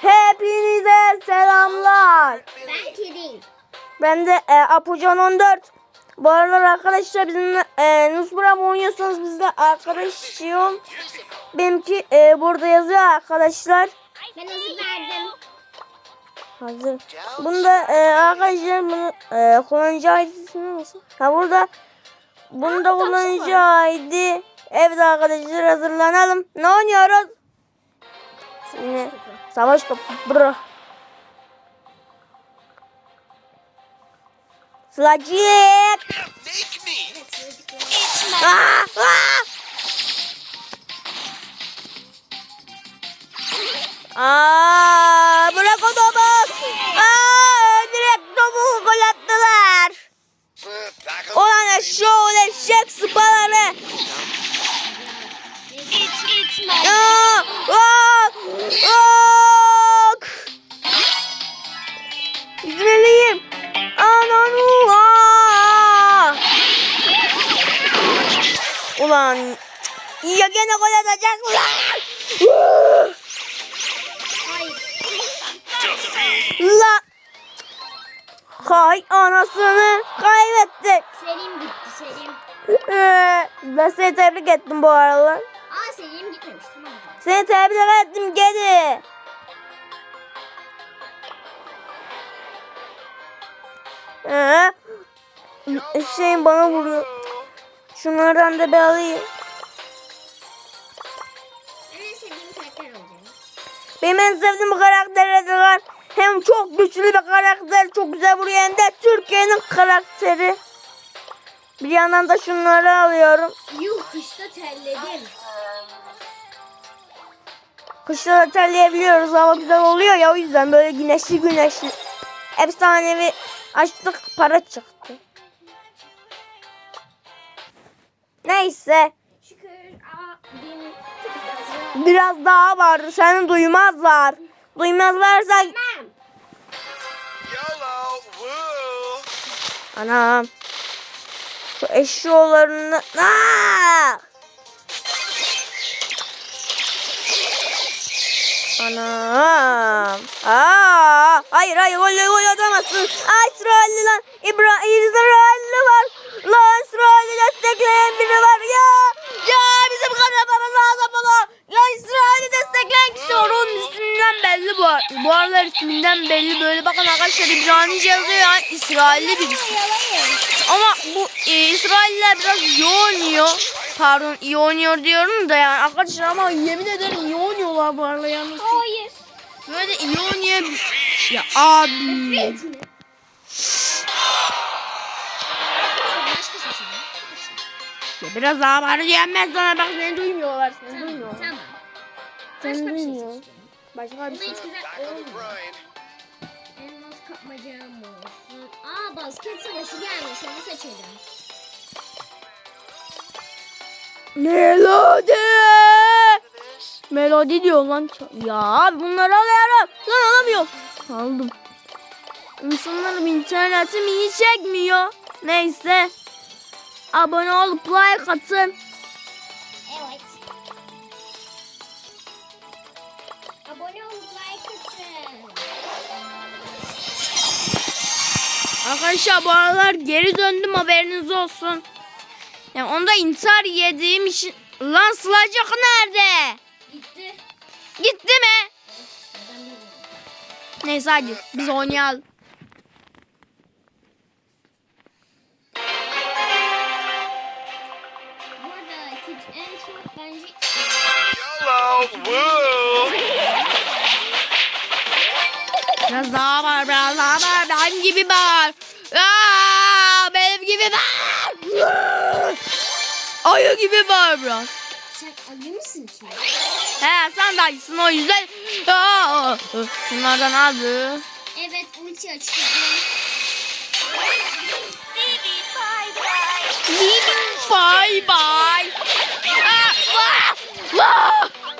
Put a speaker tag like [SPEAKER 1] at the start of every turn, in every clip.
[SPEAKER 1] Hepinize selamlar.
[SPEAKER 2] Ben kediyim.
[SPEAKER 1] Ben de e, Apucan 14. Bu aralar arkadaşlar bizimle e, Nusbura mı oynuyorsanız bizle arkadaşım. Benimki e, burada yazıyor arkadaşlar.
[SPEAKER 2] Ben hazır verdim.
[SPEAKER 1] Hazır. Bunda e, arkadaşlar bunu e, kullanıcı ID'sini nasıl? Ha burada bunda kullanıcı ID. Evet arkadaşlar hazırlanalım. Ne oynuyoruz? Yine savaş topu. Brr. Slacik.
[SPEAKER 3] Make me!
[SPEAKER 1] Aa, aa! Aa, bırak o La. Hay anasını kaybettik.
[SPEAKER 2] Selim gitti Selim.
[SPEAKER 1] Ee, ben seni tebrik ettim bu aralar.
[SPEAKER 2] Aa Selim gitmemiş tamam?
[SPEAKER 1] Seni tebrik ettim geri. Ee, şeyin bana vuruyor. Şunlardan da bir alayım.
[SPEAKER 2] Sevdiğim karakter olacağım.
[SPEAKER 1] Benim en sevdiğim karakter Edgar. Hem çok güçlü bir karakter, çok güzel vuruyor hem de Türkiye'nin karakteri. Bir yandan da şunları alıyorum.
[SPEAKER 2] Yuh kışta terledim.
[SPEAKER 1] Kışta da terleyebiliyoruz. Hava güzel oluyor ya o yüzden böyle güneşli güneşli. Efsanevi açtık para çıktı. Neyse. Biraz daha var. Seni duymazlar. Duymazlarsa... Anam. Şu eşyolarını... Aa! Anam. Aa! Hayır hayır gol gol atamazsın. Aa, İsrailli lan. İbra İsrailli ar- Bu aralar isminden belli böyle. Bakın arkadaşlar İbranice yazıyor ya. İsrailli.
[SPEAKER 2] Yalayın.
[SPEAKER 1] Ama bu e, İsrailler biraz iyi oynuyor. Pardon iyi oynuyor diyorum da yani arkadaşlar ama yemin ederim iyi oynuyorlar bu arada yalnız.
[SPEAKER 2] Hayır.
[SPEAKER 1] Böyle iyi oynuyor. Ya abi. Ya biraz daha bağırı diyemez sana bak seni duymuyorlar. Seni duymuyorlar.
[SPEAKER 2] Tamam.
[SPEAKER 1] Seni
[SPEAKER 2] Başka
[SPEAKER 1] Başka
[SPEAKER 2] Bu
[SPEAKER 1] bir şey.
[SPEAKER 2] hiç güzel olmuyor. Elmas kapmacam olsun. Aa basket savaşı gelmiş onu seçelim.
[SPEAKER 1] Melodi. Melodi diyor lan. Ya abi bunları alıyorum. Lan alamıyorum. Aldım. İnsanlarım internetim iyi çekmiyor. Neyse. Abone olup like atın. Arkadaşlar bu aralar geri döndüm haberiniz olsun. Yani onda intihar yediğim için... Lan Sılacak nerede?
[SPEAKER 2] Gitti.
[SPEAKER 1] Gitti mi? Neyse hadi biz oynayalım. Biraz daha var biraz daha var. Benim gibi var. Aa, benim gibi var. Ayı gibi var biraz.
[SPEAKER 2] sen ayı mısın ki?
[SPEAKER 1] He sen de ayısın o yüzden. Aa, bunlardan aldı.
[SPEAKER 2] Evet ulti açıyorum. Baby bye bye.
[SPEAKER 1] Bye bye. Aa, vah, vah.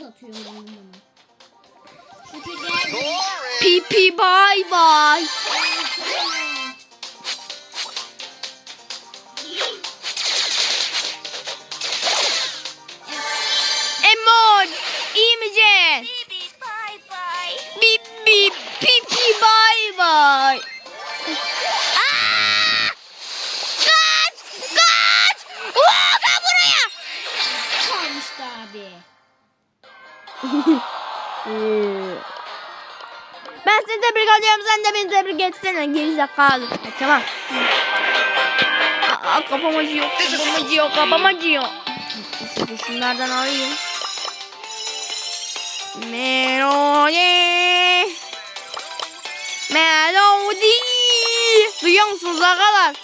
[SPEAKER 2] uzatıyorum ben bunu.
[SPEAKER 1] Çünkü Pipi bay bay. Tebrik etsene. Gerizekalı. Ha, tamam. Aa, kafam acıyor. Kafam acıyor. Kafam acıyor. Dur şunlardan alayım. Melody. Melody. Duyuyor musunuz arkadaşlar?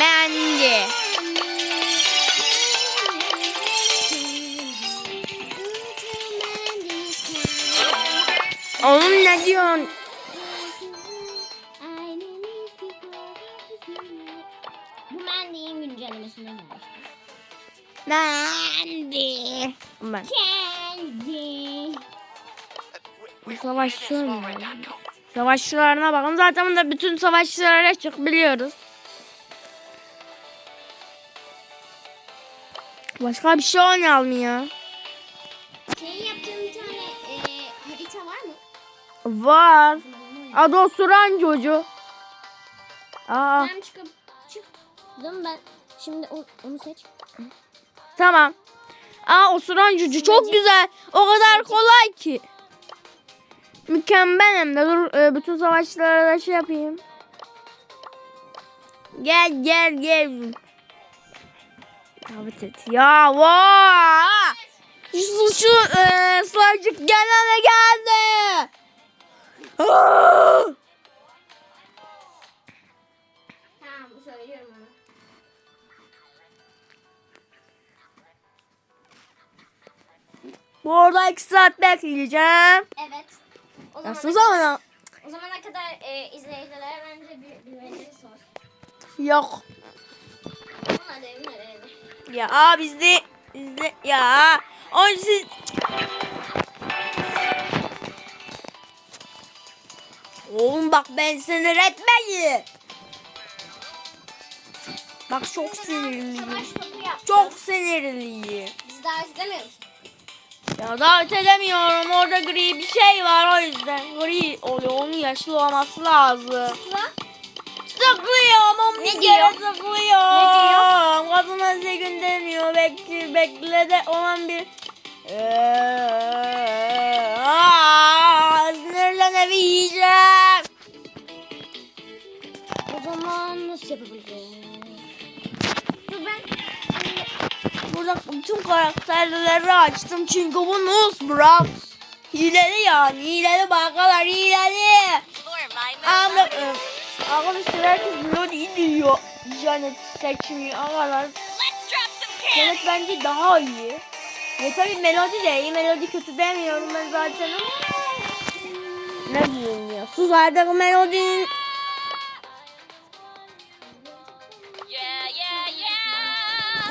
[SPEAKER 1] Bence. Oğlum ne diyorsun?
[SPEAKER 2] Bu Mandy'nin güncellemesinden gelmiş.
[SPEAKER 1] Bence. Ben.
[SPEAKER 2] Kendi.
[SPEAKER 1] Savaşçı oynuyor. Savaşçılarına bakın. Zaten bunda bütün savaşçıları açık biliyoruz. Başka bir şey oynayalım ya.
[SPEAKER 2] Var.
[SPEAKER 1] Adı Osuran çocuğu. Aa,
[SPEAKER 2] Ben çıkıp çıktım ben. Şimdi onu seç.
[SPEAKER 1] tamam. Aa Osuran çocuğu çok güzel. O kadar kolay ki. Mükemmel hem de. Dur e, bütün savaşçılara da şey yapayım. Gel gel gel. Davet et. Ya vaa! Şu, şu e, gelene geldi. Aa!
[SPEAKER 2] Tamam söylüyorum onu.
[SPEAKER 1] Bu arada iki saat bekleyeceğim.
[SPEAKER 2] Evet. O
[SPEAKER 1] sus ama.
[SPEAKER 2] o zamana kadar e, izleyicilere bence bir güvenilir sor.
[SPEAKER 1] Yok. Ya bizde bizde ya. O siz Oğlum bak ben seni retmeyi. Bak çok sinirliyim. Çok sinirliyim.
[SPEAKER 2] Biz daha izlemiyor musun?
[SPEAKER 1] Ya davet edemiyorum. Orada gri bir şey var o yüzden. Gri oluyor. Onun yaşlı olması lazım. Tıklıyorum. On
[SPEAKER 2] Ne
[SPEAKER 1] bir
[SPEAKER 2] diyor?
[SPEAKER 1] kere tıklıyorum. Kadına size gönderiyor. Bekle, beklede olan bir... Eee, Aa, sinirlenemeyeceğim.
[SPEAKER 2] O zaman nasıl yapabiliriz? Dur ben
[SPEAKER 1] Burada bütün karakterleri açtım çünkü bu Nus Bros. Hileli yani. Hileli bakalar hileli. Ama e, arkadaşlar herkes Melody diyor. Janet seçmiyor arkadaşlar. Janet bence daha iyi. Ya tabii Melody de iyi. Melody kötü demiyorum ben zaten ama. Sus artık Melody'nin.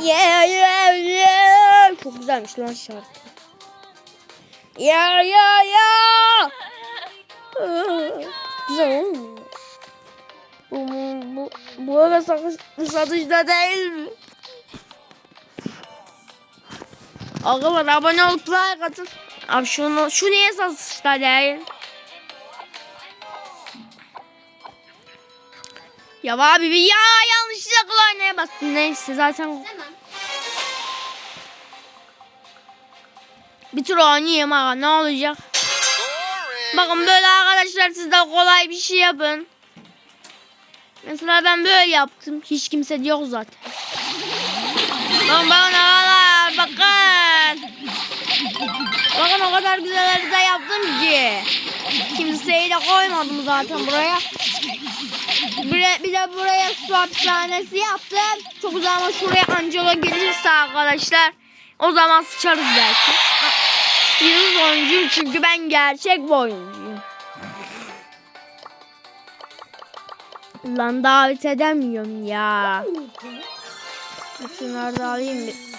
[SPEAKER 1] Yeah yeah yeah. Çok güzelmiş lan şarkı. Ya ya ya. Güzel olmuyor. Bu, bu, bu, ara satış, satışta değil mi? Arkadaşlar abone olup like atın. Abi şunu, şu niye satışta değil? Ya abi bir ya yanlışlıkla oynaya bastım. Neyse zaten
[SPEAKER 2] tamam.
[SPEAKER 1] bir tur oynayayım aga ne olacak? Bakın böyle arkadaşlar siz de kolay bir şey yapın. Mesela ben böyle yaptım. Hiç kimse yok zaten. Bakın bakın arkadaşlar bakın. Bakın o kadar güzel harita yaptım ki. Kimseyi de koymadım zaten buraya. Bir bir de buraya su hapishanesi yaptım. Çok güzel ama şuraya Angelo gelirse arkadaşlar. O zaman sıçarız belki. Yıldız oyuncuyum çünkü ben gerçek oyuncuyum. Lan davet edemiyorum ya. Şunları da alayım bir.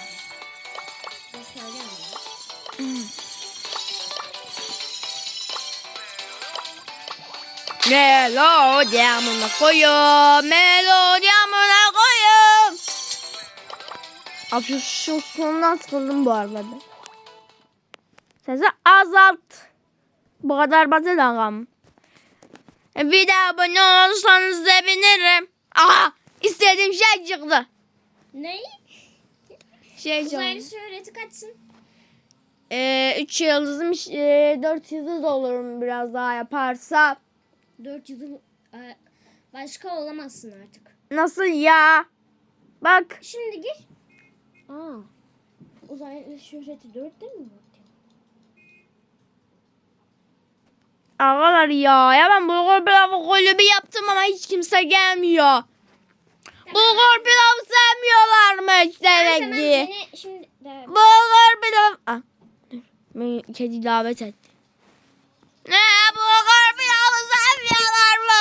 [SPEAKER 1] Melodi amına koyun. Melodi amına koyun. Abi şu, şu sonundan sıkıldım bu arada. Sesi azalt. Bu kadar basit ağam. Bir de abone olursanız sevinirim. Aha istediğim şey çıktı.
[SPEAKER 2] Ne?
[SPEAKER 1] Şey
[SPEAKER 2] Uzaylı şöhreti kaçsın?
[SPEAKER 1] Ee, üç yıldızım, e, dört yıldız olurum biraz daha yaparsa.
[SPEAKER 2] 400 yıl e, başka olamazsın artık.
[SPEAKER 1] Nasıl ya? Bak.
[SPEAKER 2] Şimdi gir. Aa. Uzaylı şöhreti 4'te mi var?
[SPEAKER 1] Ağalar ya. Ya ben bulgur pilavı kulübü yaptım ama hiç kimse gelmiyor. Bulgur pilavı sevmiyorlarmış demek ki. Bulgur pilavı... Ah, dur. Beni kedi davet etti. Ne bulgur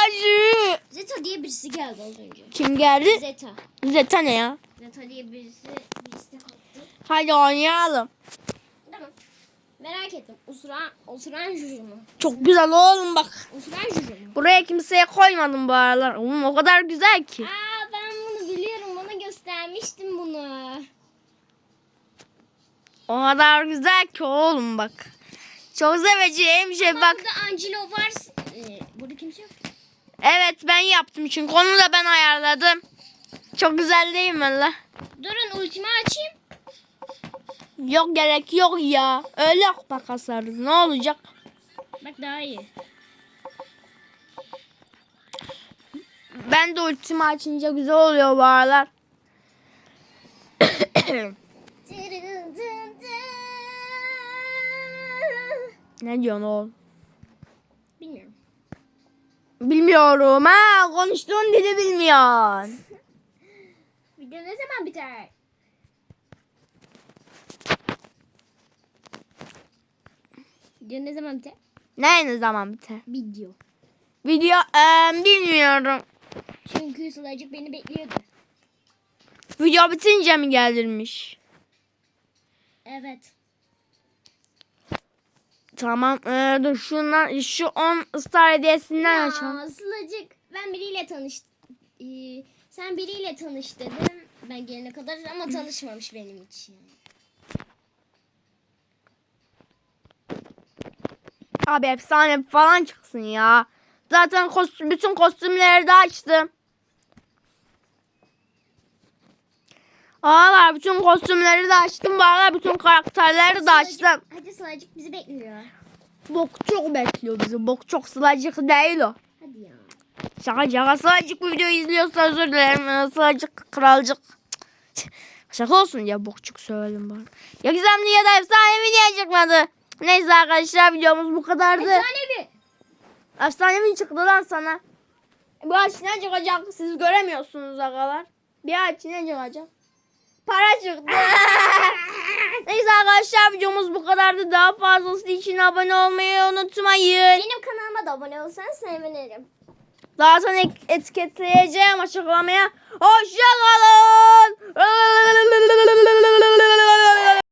[SPEAKER 1] sevmiyorlarmış.
[SPEAKER 2] Zeta diye birisi geldi az önce.
[SPEAKER 1] Kim geldi?
[SPEAKER 2] Zeta.
[SPEAKER 1] Zeta ne ya?
[SPEAKER 2] Zeta diye birisi birisi de kalktı.
[SPEAKER 1] Hadi oynayalım.
[SPEAKER 2] Tamam. Merak ettim. Osuran, osuran juju mu?
[SPEAKER 1] Çok güzel oğlum bak.
[SPEAKER 2] Osuran juju mu?
[SPEAKER 1] Buraya kimseye koymadım bu aralar. Oğlum o kadar güzel ki.
[SPEAKER 2] Aa ben bunu biliyorum. Bana göstermiştim bunu.
[SPEAKER 1] O kadar güzel ki oğlum bak. Çok seveceğim şey bak.
[SPEAKER 2] burada Angelo var. Ee, burada kimse yok.
[SPEAKER 1] Evet ben yaptım çünkü onu da ben ayarladım. Çok güzel değil mi la?
[SPEAKER 2] Durun ultimi açayım.
[SPEAKER 1] Yok gerek yok ya. Öyle bak hasarız. Ne olacak?
[SPEAKER 2] Bak daha iyi.
[SPEAKER 1] Ben de ultimi açınca güzel oluyor bu aralar. ne diyorsun oğlum?
[SPEAKER 2] Bilmiyorum.
[SPEAKER 1] Bilmiyorum ha. Konuştuğun dili bilmiyorsun.
[SPEAKER 2] Video ne zaman biter? Video ne zaman biter?
[SPEAKER 1] Ne ne zaman biter?
[SPEAKER 2] Video.
[SPEAKER 1] Video eee, bilmiyorum.
[SPEAKER 2] Çünkü Sıla'cık beni bekliyordu.
[SPEAKER 1] Video bitince mi geldirmiş?
[SPEAKER 2] Evet.
[SPEAKER 1] Tamam. Ee, dur şundan şu 10 star hediyesinden açalım.
[SPEAKER 2] Aa, Sıla'cık ben biriyle tanış... Ee, sen biriyle tanış dedim. Ben gelene kadar ama tanışmamış benim için.
[SPEAKER 1] Abi efsane falan çıksın ya. Zaten kostüm, bütün kostümleri de açtım. Ağlar bütün kostümleri de açtım. Aralar bütün karakterleri de açtım.
[SPEAKER 2] Hadi Sıla'cık bizi bekliyor.
[SPEAKER 1] Bok çok bekliyor bizi. Bok çok sılacık değil o.
[SPEAKER 2] Hadi ya.
[SPEAKER 1] Şaka şaka sılacık bu videoyu izliyorsa özür dilerim. Sılacık kralcık. Şaka olsun ya bokçuk söyledim bana. Ya gizemli ya da efsanevi niye çıkmadı? Neyse arkadaşlar videomuz bu kadardı.
[SPEAKER 2] Efsanevi.
[SPEAKER 1] Efsanevi çıktı lan sana. Bu ağaç ne çıkacak siz göremiyorsunuz agalar. Bir ağaç ne çıkacak? Para çıktı. Neyse arkadaşlar videomuz bu kadardı. Daha fazlası için abone olmayı unutmayın.
[SPEAKER 2] Benim kanalıma da abone olsanız sevinirim.
[SPEAKER 1] Zaten ek- etiketleyeceğim açıklamaya. Hoşçakalın.